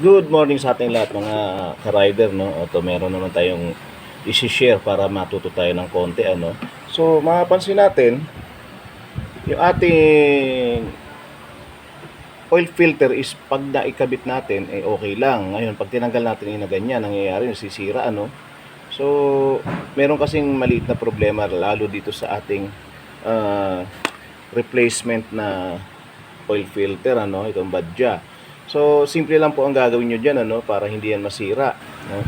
Good morning sa ating lahat mga ka-rider no. Ito meron naman tayong i-share para matuto tayo ng konti ano. So mapapansin natin yung ating oil filter is pag naikabit natin eh okay lang. Ngayon pag tinanggal natin yung ganyan nangyayari nasisira ano. So meron kasing maliit na problema lalo dito sa ating ah, replacement na oil filter ano itong badja. So, simple lang po ang gagawin nyo dyan, ano, para hindi yan masira. No?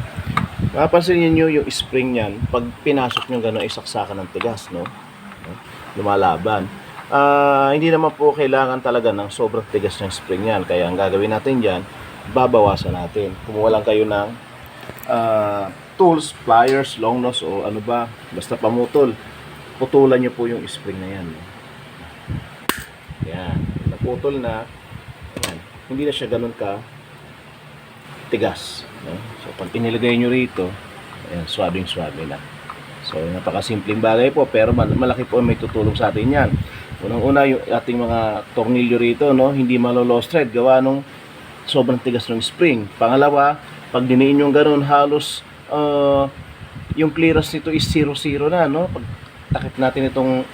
Mapapansin niyo yung spring niyan, pag pinasok nyo gano'n, isaksakan ng tigas, no? no? Lumalaban. Ah, hindi naman po kailangan talaga ng sobrang tigas ng spring yan. Kaya ang gagawin natin dyan, babawasan natin. Kumuha lang kayo ng ah, tools, pliers, long nose, o ano ba, basta pamutol. Putulan nyo po yung spring na yan. no? Yan. Naputol na. Hindi na siya ganun ka tigas. No? So, pag inilagay nyo rito, ayan, swabing-swabe na. So, napakasimpleng bagay po, pero mal- malaki po may tutulong sa atin yan. Unang-una, yung ating mga tornilyo rito, no? hindi malo-lost thread, gawa nung sobrang tigas ng spring. Pangalawa, pag diniin yung ganun, halos ah, yung clearance nito is 0-0 na, no? Pag takip natin itong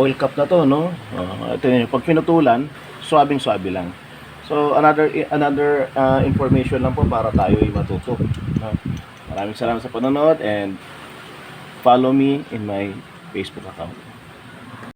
oil cup na to, no? Ah, ito yun, pag pinutulan, swabing-swabe lang. So, another another uh, information lang po para tayo ay matuto. No? Maraming salamat sa panonood and follow me in my Facebook account.